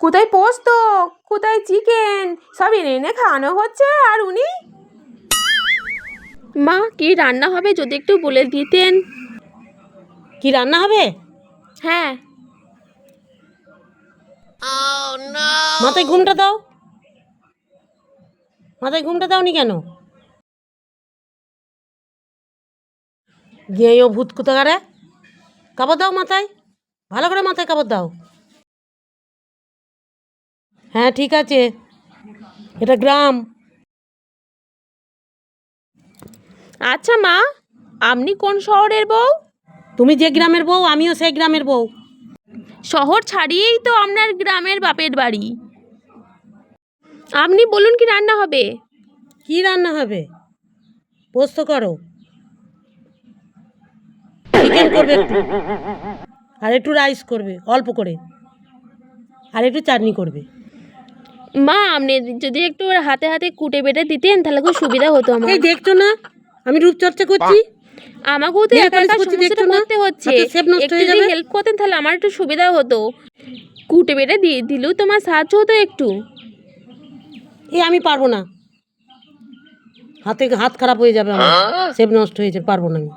কোথায় পোস্ত? কোথায় চিকেন সব এনে এনে খাওয়ানো হচ্ছে আর উনি? মা কি রান্না হবে যদি একটু বলে দিতেন? কি রান্না হবে? হ্যাঁ। মাথায় ঘুমটা দাও। মাথায় ঘুমটা দাওনি কেন? গিয়ে ও ভূত কোথাকারে? কাপড় দাও মাথায়। ভালো করে মাথায় কাপড় দাও। হ্যাঁ ঠিক আছে। এটা গ্রাম। আচ্ছা মা আপনি কোন শহরের বউ? তুমি যে গ্রামের বউ আমিও সেই গ্রামের বউ। শহর ছাড়িয়েই তো আপনার গ্রামের বাপের বাড়ি। আপনি বলুন কি রান্না হবে? কি রান্না হবে? পোস্ত করো। চিকেন করবে একটু। আর একটু রাইস করবে অল্প করে। আর একটু চাটনি করবে। মা আপনি যদি একটু হাতে হাতে কুটে বেটে দিতেন তাহলে খুব সুবিধা হতো আমার। এই দেখছ না আমি রূপচর্চা করছি। আমাকেও তো একা একা সমস্যাটা করতে হচ্ছে। একটু যদি হেল্প করতেন তাহলে আমার একটু সুবিধা হতো। কুটে বেটে দিয়ে দিলেও তোমার সাহায্য হতো একটু। এই আমি পারব না। হাতে হাত খারাপ হয়ে যাবে আমার। সেপ নষ্ট হয়ে যাবে পারব না আমি।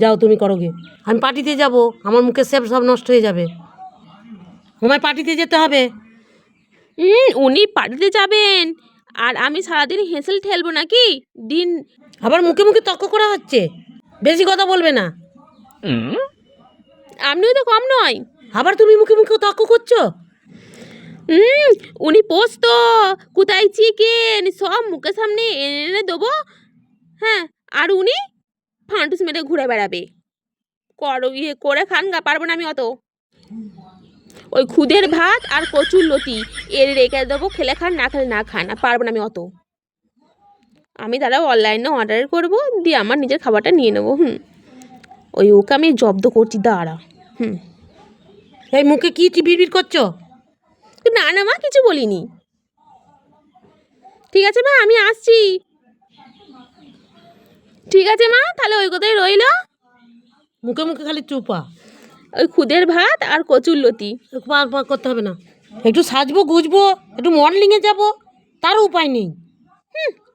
যাও তুমি করো গে আমি পার্টিতে যাব আমার মুখে সেপ সব নষ্ট হয়ে যাবে। আমায় পার্টিতে যেতে হবে। উনি পার্টিতে যাবেন। আর আমি সারাদিন হেসেল ঠেলবো নাকি? দিন আবার মুখে মুখে তর্ক করা হচ্ছে? বেশি কথা বলবে না। আপনিও তো কম নয়। আবার তুমি মুখে মুখে তর্ক করছ? হুম উনি পোস্ত কোথায় চিকেন সব মুখের সামনে এনে এনে দেবো। হ্যাঁ আর উনি ফান্টুস মেরে ঘুরে বেড়াবে। করো ইয়ে করে খান গা পারব না আমি অত। ওই খুদের ভাত আর কচুর লতি। এর রেখে দেবো খেলে খান না খেলে না খান। আর পারব না আমি অত। আমি দাঁড়াও অনলাইনে অর্ডার করব দিয়ে আমার নিজের খাবারটা নিয়ে নেব হুম। ওই ওকে আমি জব্দ করছি দাঁড়া হুম। এই মুখে কি বিড়বিড় করছ? না না মা কিছু বলিনি। ঠিক আছে মা আমি আসছি। ঠিক আছে মা তাহলে ওই কথাই রইল। মুখে মুখে খালি চুপা। ওই খুদের ভাত আর কচুর লতি। করতে হবে না। একটু সাজবো, গুজবো, একটু মডেলিংয়ে যাব তার উপায় নেই। মরণ